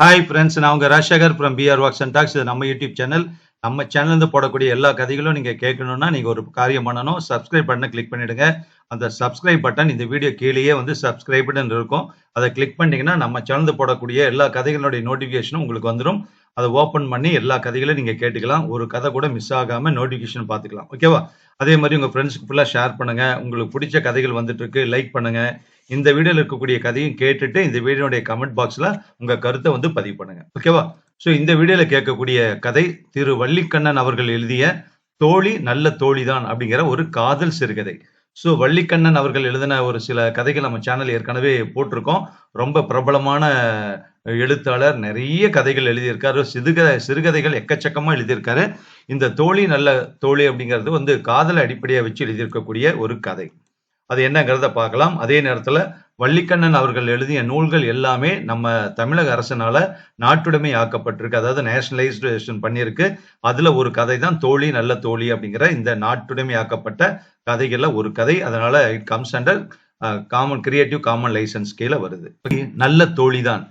Hi friends நான் உங்கள் Rajasekar from PR walks and talks இது நம்ம யூடியூப் சேனல் நம்ம சேனல்லேருந்து போடக்கூடிய எல்லா கதைகளும் நீங்கள் கேட்கணும்னா நீங்கள் ஒரு காரியம் பண்ணணும். சப்ஸ்கிரைப் பட்டனை கிளிக் பண்ணிவிடுங்க அந்த சப்ஸ்கிரைப் பட்டன் இந்த வீடியோ கீழேயே வந்து சப்ஸ்கிரைப்டுன்னு இருக்கும். அதை கிளிக் பண்ணிங்கன்னா நம்ம சேனல்ல போடக்கூடிய எல்லா கதைகளுடைய நோட்டிஃபிகேஷனும் உங்களுக்கு வந்துடும் அதை ஓப்பன் பண்ணி எல்லா கதைகளையும் நீங்கள் கேட்டுக்கலாம். ஒரு கதை கூட மிஸ் ஆகாமல் நோட்டிஃபிகேஷன் பார்த்துக்கலாம். ஓகேவா அதே மாதிரி உங்கள் ஃப்ரெண்ட்ஸ்க்கு ஃபுல்லாக ஷேர் பண்ணுங்க. உங்களுக்கு பிடிச்ச கதைகள் வந்துட்டு இருக்கு லைக் பண்ணுங்கள் இந்த வீடியோல இருக்கக்கூடிய கதையும் கேட்டுட்டு இந்த வீடியோடைய கமெண்ட் பாக்ஸ்ல உங்க கருத்தை வந்து பதிவு பண்ணுங்க. ஓகேவா ஸோ இந்த வீடியோல கேட்கக்கூடிய கதை திரு வள்ளிக்கண்ணன் அவர்கள் எழுதிய தோழி நல்ல தோழிதான் அப்படிங்கிற ஒரு காதல் சிறுகதை. ஸோ வள்ளிக்கண்ணன் அவர்கள் எழுதின ஒரு சில கதைகள் நம்ம சேனல் ஏற்கனவே போட்டிருக்கோம். ரொம்ப பிரபலமான எழுத்தாளர் நிறைய கதைகள் எழுதியிருக்காரு. சிறுகதை சிறுகதைகள் எக்கச்சக்கமாக எழுதியிருக்காரு. இந்த தோழி நல்ல தோழி அப்படிங்கிறது வந்து காதலை அடிப்படையாக வச்சு எழுதியிருக்கக்கூடிய ஒரு கதை. அது என்னங்கிறத பார்க்கலாம். அதே நேரத்தில் வள்ளிக்கண்ணன் அவர்கள் எழுதிய நூல்கள் எல்லாமே நம்ம தமிழக அரசினால நாட்டுடைமை ஆக்கப்பட்டிருக்கு. அதாவது நேஷனலைசேஷன் பண்ணியிருக்கு. அதுல ஒரு கதை தான் தோழி நல்ல தோழி அப்படிங்கிற இந்த நாட்டுடைமை ஆக்கப்பட்ட கதைகள்ல ஒரு கதை. அதனால it comes under common creative common licence கீழே வருது. நல்ல தோழிதான்.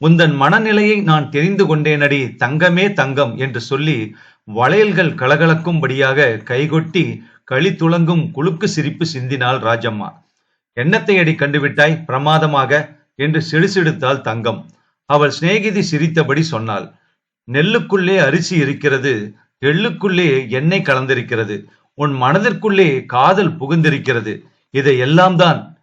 உந்தன் மனநிலையை நான் தெரிந்து கொண்டேனடி தங்கமே தங்கம் என்று சொல்லி வளையல்கள் கலகலக்கும்படியாக கைகொட்டி களி துளங்கும் குலுக்கு சிரிப்பு சிந்தினாள் ராஜம்மா. எண்ணத்தை அடி கண்டுவிட்டாய் பிரமாதமாக? என்று சிடுசிடுத்தாள் தங்கம். அவள் சிநேகிதி சிரித்தபடி சொன்னாள். நெல்லுக்குள்ளே அரிசி இருக்கிறது. எள்ளுக்குள்ளே எண்ணெய் கலந்திருக்கிறது. உன் மனதிற்குள்ளே காதல் புகுந்திருக்கிறது. இதை எல்லாம் தான்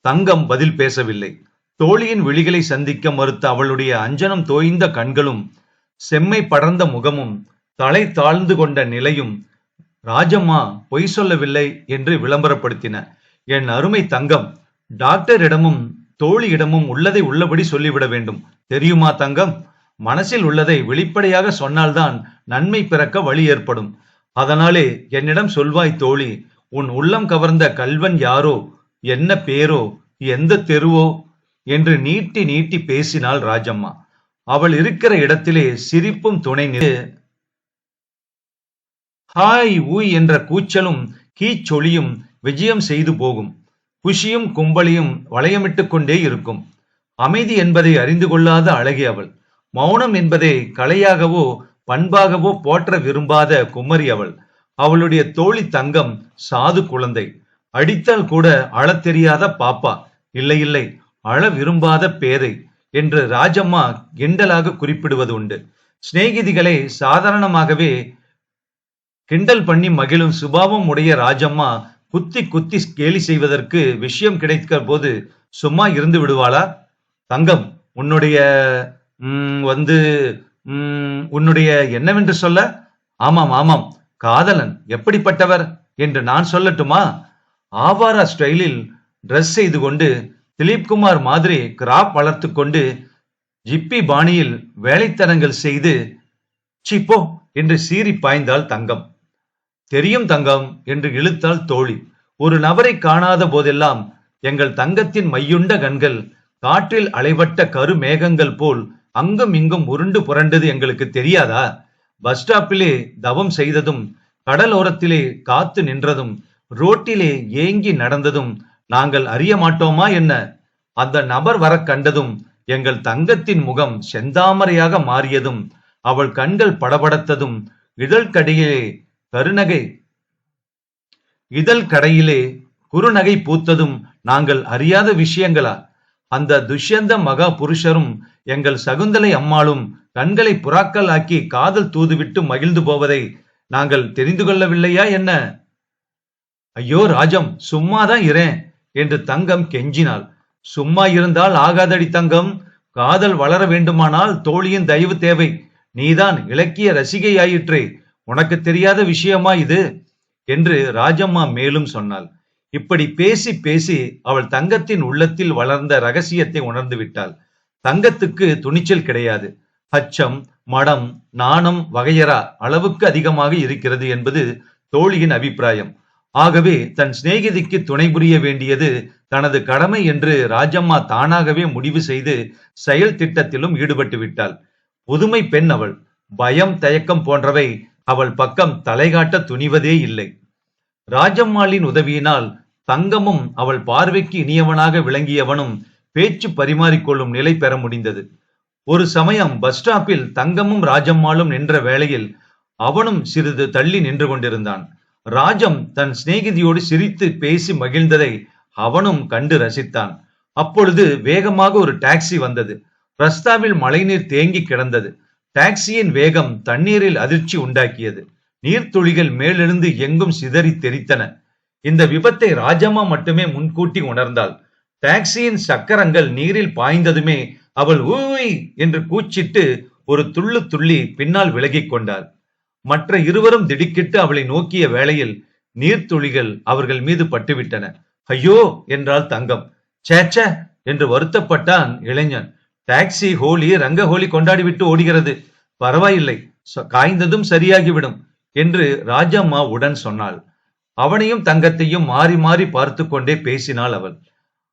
தங்கம் பதில் பேசவில்லை. தோழியின் விழிகளை சந்திக்க மறுத்த அவளுடைய அஞ்சனம் தோய்ந்த கண்களும் செம்மை படர்ந்த முகமும் தலை தாழ்ந்து கொண்ட நிலையும் ராஜம்மா பொய் சொல்லவில்லை என்று விளம்பரப்படுத்தின. என் அருமை தங்கம் டாக்டரிடமும் தோழியிடமும் உள்ளதை உள்ளபடி சொல்லிவிட வேண்டும். தெரியுமா தங்கம்? மனசில் உள்ளதை வெளிப்படையாக சொன்னால்தான் நன்மை பிறக்க வழி ஏற்படும். அதனாலே என்னிடம் சொல்வாய் தோழி உன் உள்ளம் கவர்ந்த கல்வன் யாரோ என்ன பேரோ எந்த தெருவோ என்று நீட்டி நீட்டி பேசினாள் ராஜம்மா. அவள் இருக்கிற இடத்திலே சிரிப்பும் துணை ஹாய் ஊய் என்ற கூச்சலும் கீச்சொலியும் விஜயம் செய்து போகும். குஷியும் கும்பலியும் வளையமிட்டு கொண்டே இருக்கும். அமைதி என்பதை அறிந்து கொள்ளாத அழகி அவள். மௌனம் என்பதை கலையாகவோ பண்பாகவோ போற்ற விரும்பாத குமரி அவள். அவளுடைய தோழி தங்கம் சாது குழந்தை. அடித்தால் கூட அழத் தெரியாத பாப்பா. இல்லை இல்லை அழ விரும்பாத பேதை என்று ராஜம்மா கிண்டலாக குறிப்பிடுவது உண்டு. சிநேகிதிகளை சாதாரணமாகவே கிண்டல் பண்ணி மகிழும் சுபாவம் உடைய ராஜம்மா குத்தி குத்தி கேலி செய்வதற்கு விஷயம் கிடைத்த போது சும்மா இருந்து விடுவாளா? தங்கம் உன்னுடைய வந்து உன்னுடைய என்னவென்று சொல்ல? ஆமாம் ஆமாம். காதலன் எப்படிப்பட்டவர் என்று நான் சொல்லட்டுமா? ஆவாரா ஸ்டைலில் ட்ரெஸ் செய்து கொண்டு திலீப்குமார் மாதிரி கிராப் வளர்த்து கொண்டு ஜிப்பி பாணியில் வேலைத்தனங்கள் செய்து சிப்போ என்று சீறி பாய்ந்தாள் தங்கம். தெரியும் தங்கம் என்று இழுத்தாள் தோழி. ஒரு நபரை காணாத போதெல்லாம் எங்கள் தங்கத்தின் மையுண்ட கண்கள் காற்றில் அலைவட்ட கரு மேகங்கள் போல் அங்கும் இங்கும் உருண்டு புரண்டது எங்களுக்கு தெரியாதா? பஸ் ஸ்டாப்பிலே தவம் செய்ததும் கடலோரத்திலே காத்து நின்றதும் ரோட்டிலே ஏங்கி நடந்ததும் நாங்கள் அறிய மாட்டோமா என்ன? அந்த நபர் வர கண்டதும் எங்கள் தங்கத்தின் முகம் செந்தாமரையாக மாறியதும் அவள் கண்கள் படபடத்ததும் இதழ்கடையிலே கருநகை. இதழ் கடையிலே குறுநகை பூத்ததும் நாங்கள் அறியாத விஷயங்களா? அந்த துஷ்யந்த மகா புருஷரும் எங்கள் சகுந்தலை அம்மாளும் கண்களை புறாக்கள் ஆக்கி காதல் தூதுவிட்டு மகிழ்ந்து போவதை நாங்கள் தெரிந்து கொள்ளவில்லையா என்ன? ஐயோ ராஜம் சும்மாதான் இரேன் என்று தங்கம் கெஞ்சினாள். சும்மா இருந்தால் ஆகாதடி தங்கம். காதல் வளர வேண்டுமானால் தோழியின் தயவு தேவை. நீதான் இலக்கிய ரசிகையாயிற்றே. உனக்கு தெரியாத விஷயமா இது? என்று ராஜம்மா மேலும் சொன்னாள். இப்படி பேசி பேசி அவள் தங்கத்தின் உள்ளத்தில் வளர்ந்த ரகசியத்தை உணர்ந்து விட்டாள். தங்கத்துக்கு துணிச்சல் கிடையாது. அச்சம் மடம் நாணம் வகையரா அளவுக்கு அதிகமாக இருக்கிறது என்பது தோழியின் அபிப்பிராயம். ஆகவே தன் சிநேகிதிக்கு துணை புரிய வேண்டியது தனது கடமை என்று ராஜம்மா தானாகவே முடிவு செய்து செயல் திட்டத்திலும் ஈடுபட்டு விட்டாள். புதுமை பெண் அவள். பயம் தயக்கம் போன்றவை அவள் பக்கம் தலைகாட்ட துணிவதே இல்லை. ராஜம்மாளின் உதவியினால் தங்கமும் அவள் பார்வைக்கு இனியவனாக விளங்கியவனும் பேச்சு பரிமாறிக்கொள்ளும் நிலை பெற முடிந்தது. ஒரு சமயம் பஸ் ஸ்டாப்பில் தங்கமும் ராஜம்மாளும் நின்ற வேளையில் அவனும் சிறிது தள்ளி நின்று கொண்டிருந்தான். ராஜம் தன் சிநேகிதியோடு சிரித்து பேசி மகிழ்ந்ததை அவனும் கண்டு ரசித்தான். அப்பொழுது வேகமாக ஒரு டாக்ஸி வந்தது. ரஸ்தாவில் மழைநீர் தேங்கி கிடந்தது. டாக்ஸியின் வேகம் தண்ணீரில் அதிர்ச்சி உண்டாக்கியது. நீர்த்துளிகள் மேலெழுந்து எங்கும் சிதறி தெரித்தன இந்த விபத்தை ராஜம்மா மட்டுமே முன்கூட்டி உணர்ந்தாள். டாக்ஸியின் சக்கரங்கள் நீரில் பாய்ந்ததுமே அவள் ஊய் என்று கூச்சிட்டு ஒரு துள்ளு துள்ளி பின்னால் விலகிக் கொண்டாள். மற்ற இருவரும் திடுக்கிட்டு அவளை நோக்கிய வேளையில் நீர்த்துளிகள் அவர்கள் மீது பட்டுவிட்டன. ஐயோ! என்றாள் தங்கம். சேச்ச! என்று வருத்தப்பட்டான் இளைஞன். டாக்ஸி ஹோலி ரங்க ஹோலி கொண்டாடிவிட்டு ஓடுகிறது. பரவாயில்லை. ச- காய்ந்ததும் சரியாகிவிடும் என்று ராஜம்மா உடன் சொன்னாள். அவனையும் தங்கத்தையும் மாறி மாறி பார்த்து கொண்டே பேசினாள் அவள்.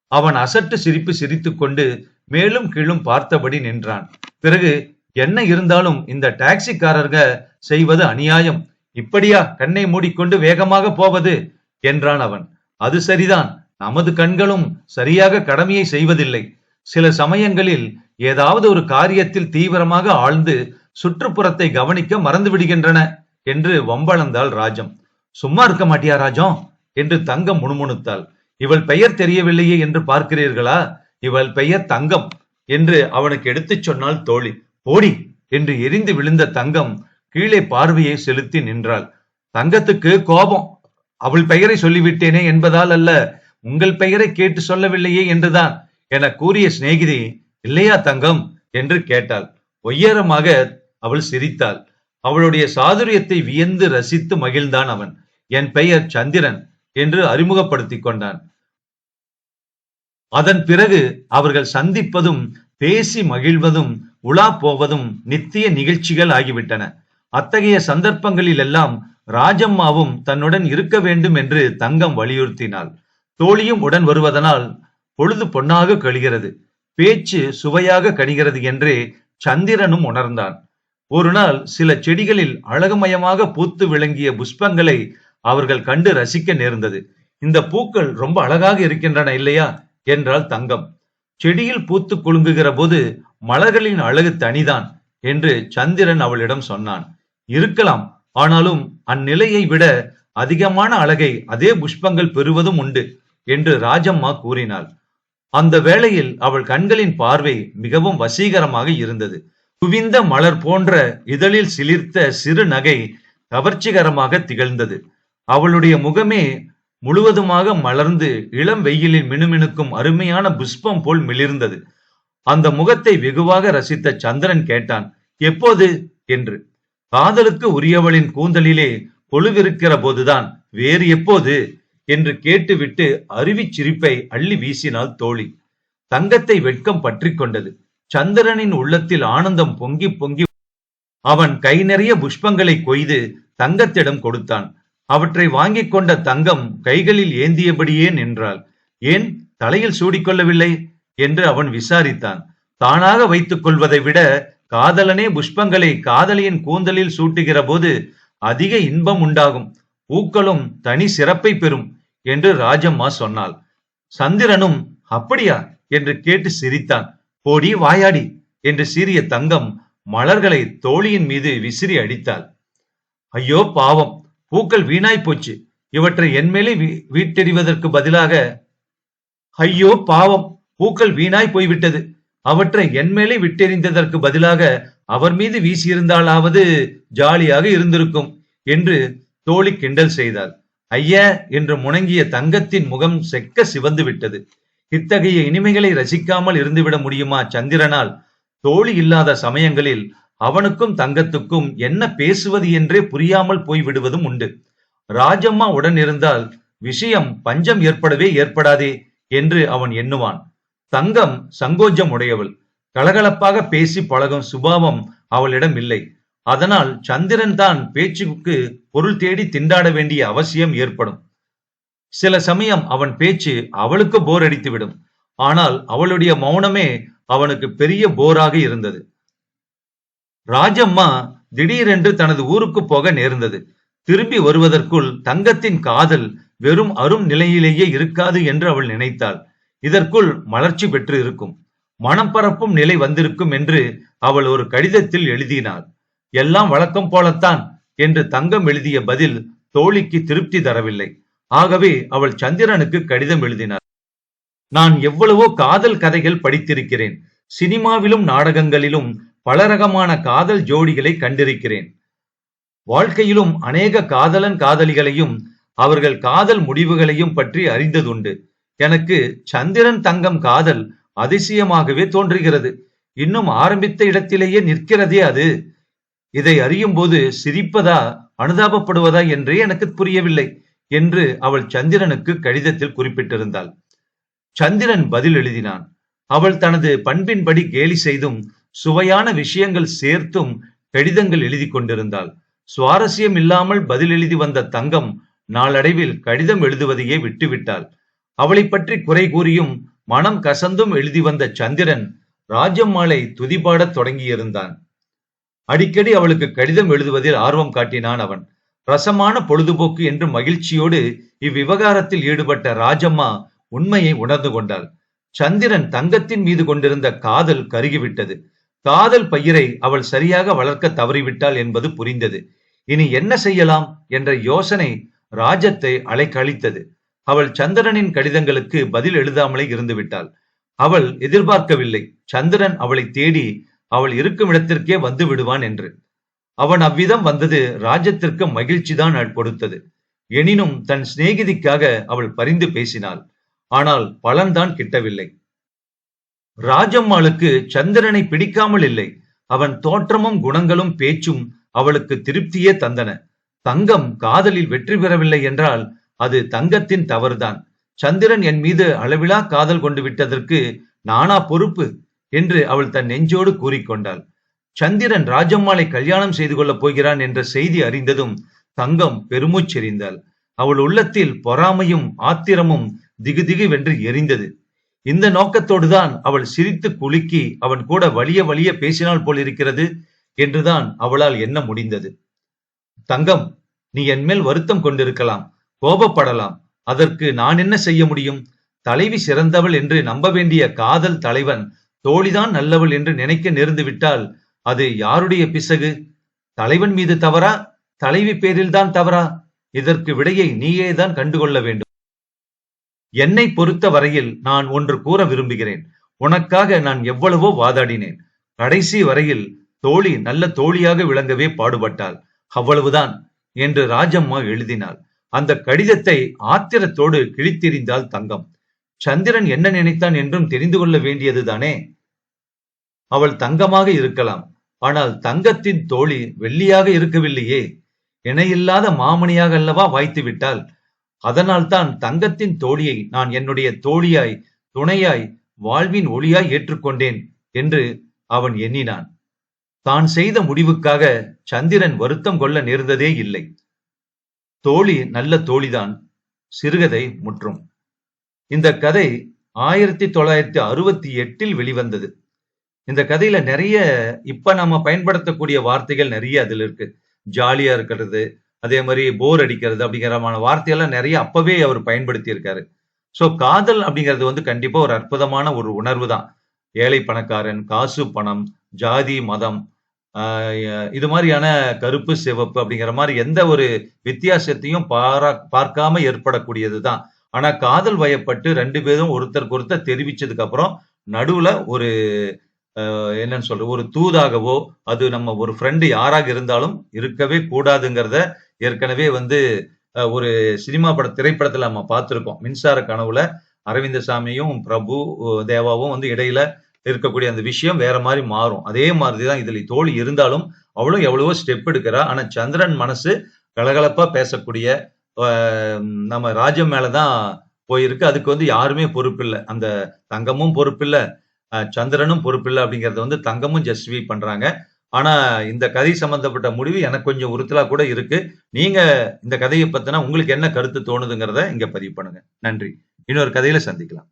அவன் அசட்டு சிரிப்பு சிரித்துக்கொண்டு மேலும் கீழும் பார்த்தபடி நின்றான். பிறகு என்ன இருந்தாலும் இந்த டாக்ஸிக்காரர்க செய்வது அநியாயம். இப்படியா கண்ணை மூடிக்கொண்டு வேகமாக போவது? என்றான் அவன். அது சரிதான். நமது கண்களும் சரியாக கடமையை செய்வதில்லை. சில சமயங்களில் ஏதாவது ஒரு காரியத்தில் தீவிரமாக ஆழ்ந்து சுற்றுப்புறத்தை கவனிக்க மறந்து விடுகின்றன என்று வம்பளந்தாள் ராஜம். சும்மா இருக்க மாட்டியா ராஜம்? என்று தங்கம் முணுமுணுத்தாள். இவள் பெயர் தெரியவில்லையே என்று பார்க்கிறீர்களா? இவள் பெயர் தங்கம் என்று அவனுக்கு எடுத்துச் சொன்னாள் தோழி. போடி என்று எரிந்து விழுந்த தங்கம் கீழே பார்வையை செலுத்தி நின்றாள். தங்கத்துக்கு கோபம். அவள் பெயரை சொல்லிவிட்டேனே என்பதால் அல்ல. உங்கள் பெயரை கேட்டு சொல்லவில்லையே என்றுதான். என கூறிய சிநேகிதி இல்லையா தங்கம்? என்று கேட்டாள். ஒய்யரமாக அவள் சிரித்தாள். அவளுடைய சாதுரியத்தை வியந்து ரசித்து மகிழ்ந்தான் அவன். என் பெயர் சந்திரன் என்று அறிமுகப்படுத்திக் கொண்டான். அதன் பிறகு அவர்கள் சந்திப்பதும் பேசி மகிழ்வதும் உலா போவதும் நித்திய நிகழ்ச்சிகள் ஆகிவிட்டன. அத்தகைய சந்தர்ப்பங்களில் எல்லாம் ராஜம்மாவும் தன்னுடன் இருக்க வேண்டும் என்று தங்கம் வலியுறுத்தினாள். தோழியும் உடன் வருவதனால் பொழுது பொன்னாக கழிகிறது. பேச்சு சுவையாக கணிகிறது என்று சந்திரனும் உணர்ந்தான். ஒரு நாள் சில செடிகளில் அழகுமயமாக பூத்து விளங்கிய புஷ்பங்களை அவர்கள் கண்டு ரசிக்க நேர்ந்தது. இந்த பூக்கள் ரொம்ப அழகாக இருக்கின்றன இல்லையா? என்றாள் தங்கம். செடியில் பூத்து குலுங்குகிற போது மலர்களின் அழகு தனிதான் என்று சந்திரன் அவளிடம் சொன்னான். இருக்கலாம் ஆனாலும் அந்நிலையை விட அதிகமான அழகை அதே புஷ்பங்கள் பெறுவதும் உண்டு என்று ராஜம்மா கூறினாள். அந்த வேளையில் அவள் கண்களின் பார்வை மிகவும் வசீகரமாக இருந்தது. குவிந்த மலர் போன்ற இதழில் சிலிர்த்த சிறு நகை கவர்ச்சிகரமாக திகழ்ந்தது. அவளுடைய முகமே முழுவதுமாக மலர்ந்து இளம் வெயிலில் மினுமினுக்கும் அருமையான புஷ்பம் போல் மிளிர்ந்தது. அந்த முகத்தை வெகுவாக ரசித்த சந்திரன் கேட்டான் எப்போது? என்று. காதலுக்கு உரியவளின் கூந்தலிலே கொழுவிருக்கிற போதுதான். வேறு எப்போது? என்று கேட்டுவிட்டு அருவிச் சிரிப்பை அள்ளி வீசினாள் தோழி. தங்கத்தை வெட்கம் பற்றி கொண்டது. சந்திரனின் உள்ளத்தில் ஆனந்தம் பொங்கி பொங்கி அவன் கை நிறைய புஷ்பங்களை கொய்து தங்கத்திடம் கொடுத்தான். அவற்றை வாங்கிக் கொண்ட தங்கம் கைகளில் ஏந்தியபடியே நின்றாள். ஏன் தலையில் சூடிக்கொள்ளவில்லை? என்று அவன் விசாரித்தான். தானாக வைத்துக் கொள்வதை விட காதலனே புஷ்பங்களை காதலியின் கூந்தலில் சூட்டுகிற போது அதிக இன்பம் உண்டாகும். பூக்களும் தனி சிறப்பை பெறும். என்று ராஜம்மா சொன்னாள். சந்திரனும் அப்படியா? என்று கேட்டு சிரித்தான். போடி வாயாடி என்று சீரிய தங்கம் மலர்களை தோழியின் மீது விசிறி அடித்தாள். ஐயோ பாவம் பூக்கள் வீணாய் போச்சு. இவற்றை என்மேலே வீட்டெறிவதற்கு பதிலாக ஐயோ பாவம் பூக்கள் வீணாய் போய்விட்டது. அவற்றை என்மேலே விட்டெறிந்ததற்கு பதிலாக அவர் மீது வீசியிருந்தாலாவது ஜாலியாக இருந்திருக்கும் என்று தோழி கிண்டல் செய்தாள். ஐய என்று முணங்கிய தங்கத்தின் முகம் செக்க சிவந்து விட்டது. இத்தகைய இனிமைகளை ரசிக்காமல் இருந்துவிட முடியுமா சந்திரனால்? தோழி இல்லாத சமயங்களில் அவனுக்கும் தங்கத்துக்கும் என்ன பேசுவது என்றே புரியாமல் போய்விடுவதும் உண்டு. ராஜம்மா உடன் இருந்தால் விஷயம் பஞ்சம் ஏற்படவே ஏற்படாதே என்று அவன் எண்ணுவான். தங்கம் சங்கோஜம் உடையவள். கலகலப்பாக பேசி பழகும் சுபாவம் அவளிடம் இல்லை. அதனால் சந்திரன் தான் பேச்சுக்கு பொருள் தேடி திண்டாட வேண்டிய அவசியம் ஏற்படும். சில சமயம் அவன் பேச்சு அவளுக்கு போர் அடித்துவிடும். ஆனால் அவளுடைய மௌனமே அவனுக்கு பெரிய போராக இருந்தது. ராஜம்மா திடீரென்று தனது ஊருக்கு போக நேர்ந்தது. திரும்பி வருவதற்குள் தங்கத்தின் காதல் வெறும் அரும் நிலையிலேயே இருக்காது என்று அவள் நினைத்தாள். இதற்குள் மலர்ச்சி பெற்று இருக்கும். மனம் பரப்பும் நிலை வந்திருக்கும் என்று அவள் ஒரு கடிதத்தில் எழுதினாள். எல்லாம் வழக்கம் போலத்தான் என்று தங்கம் எழுதிய பதில் தோழிக்கு திருப்தி தரவில்லை. ஆகவே அவள் சந்திரனுக்கு கடிதம் எழுதினார் நான் எவ்வளவோ காதல் கதைகள் படித்திருக்கிறேன். சினிமாவிலும் நாடகங்களிலும் பலரகமான காதல் ஜோடிகளை கண்டிருக்கிறேன். வாழ்க்கையிலும் அநேக காதலன் காதலிகளையும் அவர்கள் காதல் முடிவுகளையும் பற்றி அறிந்ததுண்டு. எனக்கு சந்திரன் தங்கம் காதல் அதிசயமாகவே தோன்றுகிறது. இன்னும் ஆரம்பித்த இடத்திலேயே நிற்கிறதே அது. இதை அறியும் போது சிரிப்பதா அனுதாபப்படுவதா என்றே எனக்கு புரியவில்லை என்று அவள் சந்திரனுக்கு கடிதத்தில் குறிப்பிட்டிருந்தாள். சந்திரன் பதில் எழுதினான். அவள் தனது பண்பின்படி கேலி செய்தும் சுவையான விஷயங்கள் சேர்த்தும் கடிதங்கள் எழுதி கொண்டிருந்தாள். சுவாரஸ்யம் இல்லாமல் பதில் எழுதி வந்த தங்கம் நாளடைவில் கடிதம் எழுதுவதையே விட்டுவிட்டாள். அவளை பற்றி குறை கூறியும் மனம் கசந்தும் எழுதி வந்த சந்திரன் ராஜம்மாளை துதிபாடத் தொடங்கியிருந்தான். அடிக்கடி அவளுக்கு கடிதம் எழுதுவதில் ஆர்வம் காட்டினான் அவன். ரசமான பொழுதுபோக்கு என்று மகிழ்ச்சியோடு இவ்விவகாரத்தில் ஈடுபட்ட ராஜம்மா உண்மையை உணர்ந்து கொண்டாள். சந்திரன் தங்கத்தின் மீது கொண்டிருந்த காதல் கருகிவிட்டது. காதல் பயிரை அவள் சரியாக வளர்க்க தவறிவிட்டாள் என்பது புரிந்தது. இனி என்ன செய்யலாம் என்ற யோசனை ராஜத்தை அலைக்கழித்தது. அவள் சந்திரனின் கடிதங்களுக்கு பதில் எழுதாமலே இருந்து விட்டாள் அவள் எதிர்பார்க்கவில்லை. சந்திரன் அவளை தேடி அவள் இருக்கும் இடத்திற்கே வந்து விடுவான் என்று. அவன் அவ்விதம் வந்தது ராஜ்யத்திற்கு மகிழ்ச்சிதான் கொடுத்தது. எனினும் தன் சிநேகிதிக்காக அவள் பரிந்து பேசினாள். ஆனால் பலன்தான் கிட்டவில்லை. ராஜம்மாளுக்கு சந்திரனை பிடிக்காமல் இல்லை. அவன் தோற்றமும் குணங்களும் பேச்சும் அவளுக்கு திருப்தியே தந்தன. தங்கம் காதலில் வெற்றி பெறவில்லை என்றால் அது தங்கத்தின் தவறுதான். சந்திரன் என் மீது அளவிலா காதல் கொண்டு விட்டதற்கு நானா பொறுப்பு? என்று அவள் தன் நெஞ்சோடு கூறிக்கொண்டாள். சந்திரன் ராஜம்மாளை கல்யாணம் செய்து கொள்ளப் போகிறான் என்ற செய்தி அறிந்ததும் தங்கம் பெருமூச்செறிந்தாள். அவள் உள்ளத்தில் பொறாமையும் ஆத்திரமும் திகுதிகுவென்று எரிந்தது. இந்த நோக்கத்தோடுதான் அவள் சிரித்து குலுக்கி அவன் கூட வலிய வலிய பேசினால் போலிருக்கிறது என்றுதான் அவளால் எண்ண முடிந்தது. தங்கம் நீ என்மேல் வருத்தம் கொண்டிருக்கலாம் கோபப்படலாம் அதற்கு நான் என்ன செய்ய முடியும்? தலைவி சிறந்தவள் என்று நம்ப வேண்டிய காதல் தலைவன் தோழிதான் நல்லவள் என்று நினைக்க நேர்ந்து விட்டால் அது யாருடைய பிசகு? தலைவன் மீது தவறா? தலைவி பேரில்தான் தவறா? இதற்கு விடையை நீயே தான் கண்டுகொள்ள வேண்டும். என்னை பொறுத்த வரையில் நான் ஒன்று கூற விரும்புகிறேன். உனக்காக நான் எவ்வளவோ வாதாடினேன். கடைசி வரையில் தோழி நல்ல தோழியாக விளங்கவே பாடுபட்டாள். அவ்வளவுதான் என்று ராஜம்மா எழுதினாள். அந்த கடிதத்தை ஆத்திரத்தோடு கிழித்தெறிந்தாள் தங்கம். சந்திரன் என்ன நினைத்தான் என்றும் தெரிந்து கொள்ள வேண்டியதுதானே அவள் தங்கமாக இருக்கலாம். ஆனால் தங்கத்தின் தோழி வெள்ளியாக இருக்கவில்லையே. இணையில்லாத மாமணியாக அல்லவா வாய்த்து விட்டாள்? அதனால்தான் தங்கத்தின் தோழியை நான் என்னுடைய தோழியாய் துணையாய் வாழ்வின் ஒளியாய் ஏற்றுக்கொண்டேன் என்று அவன் எண்ணினான். தான் செய்த முடிவுக்காக சந்திரன் வருத்தம் கொள்ள நேர்ந்ததே இல்லை. தோழி நல்ல தோழிதான். சிறுகதை முற்றும். இந்த கதை ஆயிரத்தி தொள்ளாயிரத்தி அறுபத்தி எட்டில் வெளிவந்தது. இந்த கதையில நிறைய இப்ப நம்ம பயன்படுத்தக்கூடிய வார்த்தைகள் நிறைய அதுல இருக்கு. ஜாலியா இருக்கிறது அதே மாதிரி போர் அடிக்கிறது அப்படிங்கிறமான வார்த்தையெல்லாம் நிறைய அப்பவே அவர் பயன்படுத்தி இருக்காரு சோ காதல் அப்படிங்கிறது வந்து கண்டிப்பா ஒரு அற்புதமான ஒரு உணர்வு தான். ஏழை பணக்காரன் காசு பணம் ஜாதி மதம் ஆஹ் இது மாதிரியான கருப்பு சிவப்பு அப்படிங்கிற மாதிரி எந்த ஒரு வித்தியாசத்தையும் பாரா பார்க்காம ஏற்படக்கூடியதுதான் ஆனா காதல் வயப்பட்டு ரெண்டு பேரும் ஒருத்தருக்கு ஒருத்தர் தெரிவிச்சதுக்கு அப்புறம் நடுவுல ஒரு என்னன்னு சொல்ற ஒரு தூதாகவோ அது நம்ம ஒரு ஃப்ரெண்டு யாராக இருந்தாலும் இருக்கவே கூடாதுங்கிறத ஏற்கனவே வந்து ஒரு சினிமா பட திரைப்படத்துல நம்ம பார்த்திருக்கோம். மின்சார கனவுல அரவிந்தசாமியும் பிரபு தேவாவும் வந்து இடையில இருக்கக்கூடிய அந்த விஷயம் வேற மாதிரி மாறும். அதே மாதிரிதான் இதுல தோழி இருந்தாலும் அவளும் எவ்வளவோ ஸ்டெப் எடுக்கிறா. ஆனா சந்திரன் மனசு கலகலப்பா பேசக்கூடிய நம்ம ராஜ்யம் மேலதான் போயிருக்கு. அதுக்கு வந்து யாருமே பொறுப்பில்லை. அந்த தங்கமும் பொறுப்பில்லை. அஹ், சந்திரனும் பொறுப்பில்லை அப்படிங்கறத வந்து தங்கமும் ஜஸ்டிஃபை பண்றாங்க. ஆனா இந்த கதை சம்பந்தப்பட்ட முடிவு எனக்கு கொஞ்சம் உறுத்தலா கூட இருக்கு. நீங்க இந்த கதையை பத்தினா உங்களுக்கு என்ன கருத்து தோணுதுங்கிறத இங்க பதிவு பண்ணுங்க. நன்றி. இன்னொரு கதையில சந்திக்கலாம்.